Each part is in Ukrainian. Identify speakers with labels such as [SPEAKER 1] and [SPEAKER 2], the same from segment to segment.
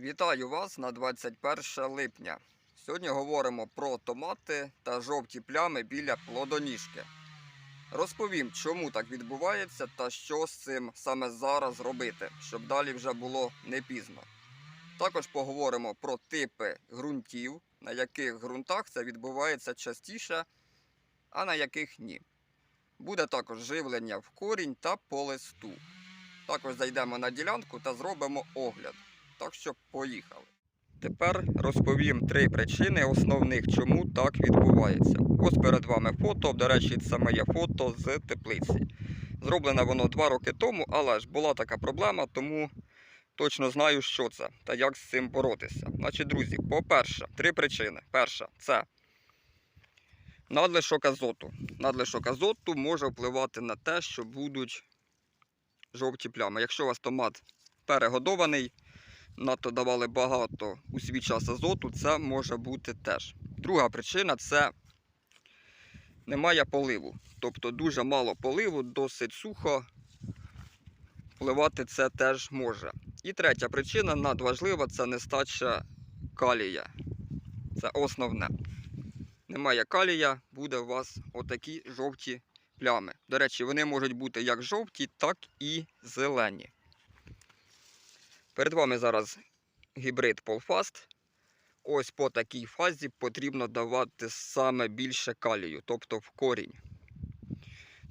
[SPEAKER 1] Вітаю вас на 21 липня. Сьогодні говоримо про томати та жовті плями біля плодоніжки. Розповім, чому так відбувається та що з цим саме зараз робити, щоб далі вже було не пізно. Також поговоримо про типи ґрунтів, на яких ґрунтах це відбувається частіше, а на яких ні. Буде також живлення в корінь та по листу. Також зайдемо на ділянку та зробимо огляд. Так що поїхали. Тепер розповім три причини основних, чому так відбувається. Ось перед вами фото. До речі, це моє фото з теплиці. Зроблене воно два роки тому, але ж була така проблема, тому точно знаю, що це та як з цим боротися. Значить, друзі, по-перше, три причини. Перша це надлишок азоту. Надлишок азоту може впливати на те, що будуть жовті плями. Якщо у вас томат перегодований, надто давали багато у свій час азоту, це може бути теж. Друга причина це немає поливу. Тобто дуже мало поливу, досить сухо. Впливати це теж може. І третя причина надважлива це нестача калія. Це основне. Немає калія, буде у вас отакі жовті плями. До речі, вони можуть бути як жовті, так і зелені. Перед вами зараз гібрид Polfast. Ось по такій фазі потрібно давати саме більше калію, тобто в корінь.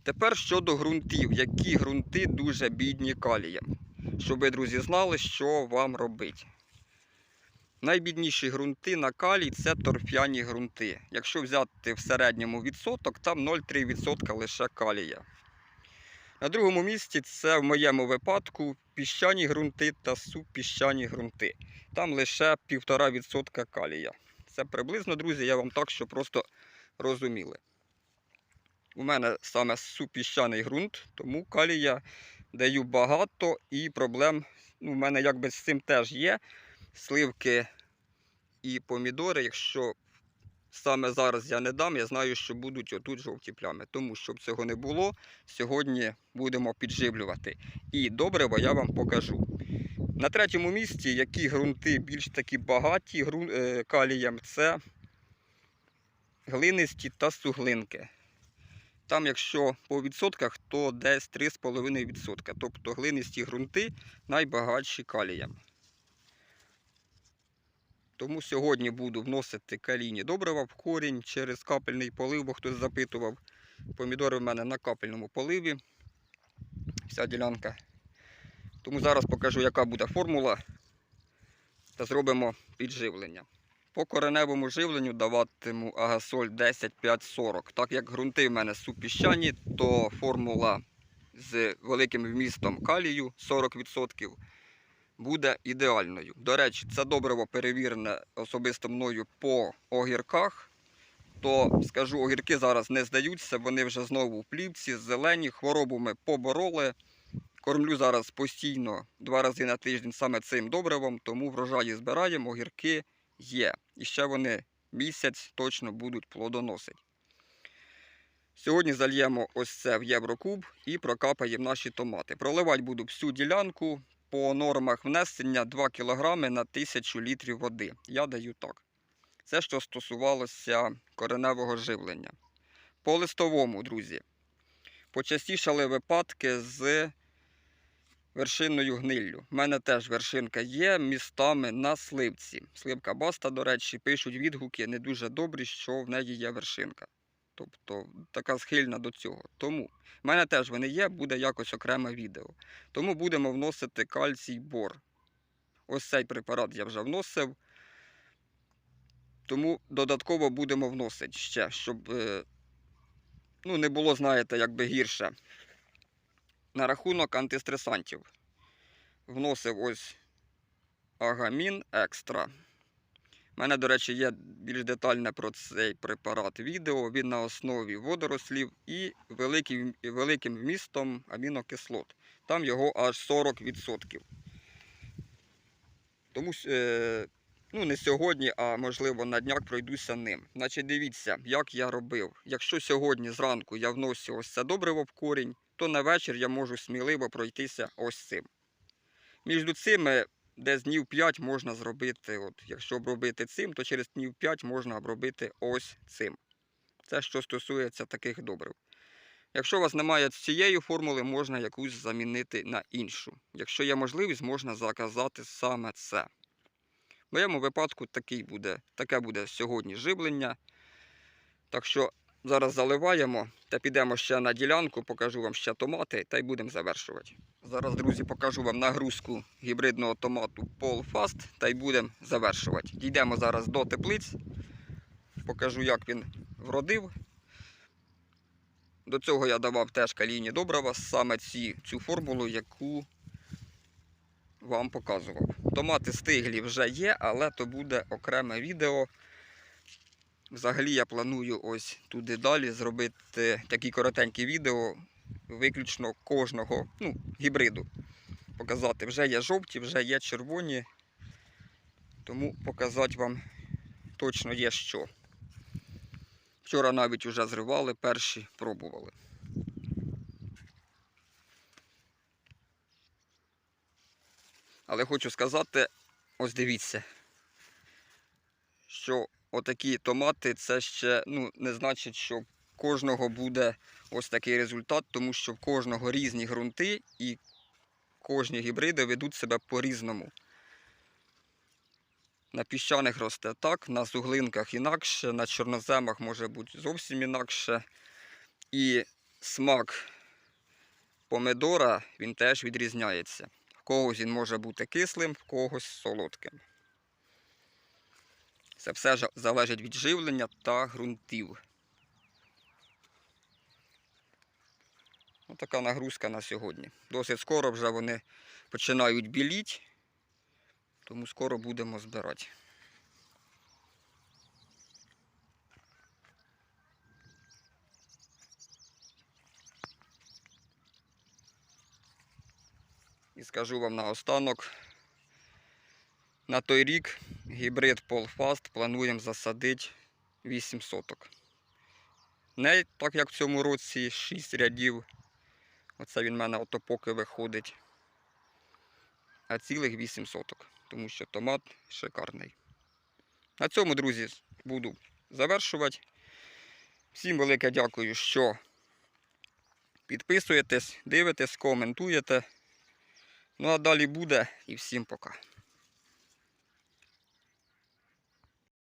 [SPEAKER 1] Тепер щодо ґрунтів, які ґрунти дуже бідні калієм. Щоб ви, друзі, знали, що вам робити. Найбідніші ґрунти на калій це торфяні ґрунти. Якщо взяти в середньому відсоток, там 0,3% лише калія. На другому місці це в моєму випадку піщані ґрунти та супіщані ґрунти. Там лише 1,5% калія. Це приблизно, друзі, я вам так, що просто розуміли. У мене саме супіщаний ґрунт, тому калія даю багато і проблем ну, у мене якби з цим теж є. Сливки і помідори, якщо саме зараз я не дам, я знаю, що будуть отут жовті плями. Тому щоб цього не було, сьогодні будемо підживлювати. І добриво я вам покажу. На третьому місці, які ґрунти більш такі багаті е, калієм, це глинисті та суглинки. Там, якщо по відсотках, то десь 3,5%. Тобто глинисті ґрунти найбагатші калієм. Тому сьогодні буду вносити калійні добрива в корінь через капельний полив, бо хтось запитував. Помідори в мене на капельному поливі. Вся ділянка. Тому зараз покажу, яка буде формула. Та зробимо підживлення. По кореневому живленню даватиму агасоль 10-5-40. Так як ґрунти в мене супіщані, то формула з великим вмістом калію 40% буде ідеальною. До речі, це добриво перевірене особисто мною по огірках. То скажу, огірки зараз не здаються, вони вже знову в плівці, зелені, хворобу ми побороли. Кормлю зараз постійно два рази на тиждень саме цим добривом, тому врожаї збираємо, огірки є. І ще вони місяць точно будуть плодоносити. Сьогодні зальємо ось це в Єврокуб і прокапаємо наші томати. Проливати буду всю ділянку по нормах внесення 2 кг на 1000 літрів води. Я даю так. Це що стосувалося кореневого живлення. По листовому, друзі, почастішали випадки з вершинною гниллю. У мене теж вершинка є містами на сливці. Сливка баста, до речі, пишуть відгуки не дуже добрі, що в неї є вершинка. Тобто така схильна до цього. Тому в мене теж вони є, буде якось окреме відео. Тому будемо вносити кальцій бор. Ось цей препарат я вже вносив. Тому додатково будемо вносити ще, щоб е, ну, не було, знаєте, якби гірше. На рахунок антистресантів. Вносив ось агамін екстра. У мене, до речі, є більш детальне про цей препарат відео. Він на основі водорослів і великим, великим вмістом амінокислот. Там його аж 40%. Тому е, ну, не сьогодні, а можливо на днях пройдуся ним. Значить, дивіться, як я робив. Якщо сьогодні зранку я вносю ось це добриво в корінь, то на вечір я можу сміливо пройтися ось цим. Між цими десь днів 5 можна зробити. От, якщо обробити цим, то через днів 5 можна обробити ось цим. Це що стосується таких добрив. Якщо у вас немає цієї формули, можна якусь замінити на іншу. Якщо є можливість, можна заказати саме це. В моєму випадку такий буде, таке буде сьогодні живлення. Так що зараз заливаємо та підемо ще на ділянку, покажу вам ще томати та й будемо завершувати. Зараз, друзі, покажу вам нагрузку гібридного томату Fast та й будемо завершувати. Дійдемо зараз до теплиць, покажу, як він вродив. До цього я давав теж калійні добрива, саме ці, цю формулу, яку вам показував. Томати стиглі вже є, але то буде окреме відео. Взагалі я планую ось туди далі зробити такі коротенькі відео виключно кожного ну, гібриду. Показати, вже є жовті, вже є червоні. Тому показати вам точно є що. Вчора навіть вже зривали, перші пробували. Але хочу сказати, ось дивіться, що отакі томати це ще ну, не значить, що кожного буде ось такий результат, тому що в кожного різні ґрунти і кожні гібриди ведуть себе по-різному. На піщаних росте так, на суглинках інакше, на чорноземах може бути зовсім інакше. І смак помидора він теж відрізняється. В когось він може бути кислим, в когось солодким. Це все залежить від живлення та ґрунтів. Така нагрузка на сьогодні. Досить скоро вже вони починають біліти, тому скоро будемо збирати. І скажу вам наостанок, на той рік гібрид Polfast плануємо засадити 8 соток. Не так як в цьому році 6 рядів. Оце він в мене ото поки виходить. А цілих 8 соток, тому що томат шикарний. На цьому, друзі, буду завершувати. Всім велике дякую, що підписуєтесь, дивитесь, коментуєте. Ну а далі буде і всім пока.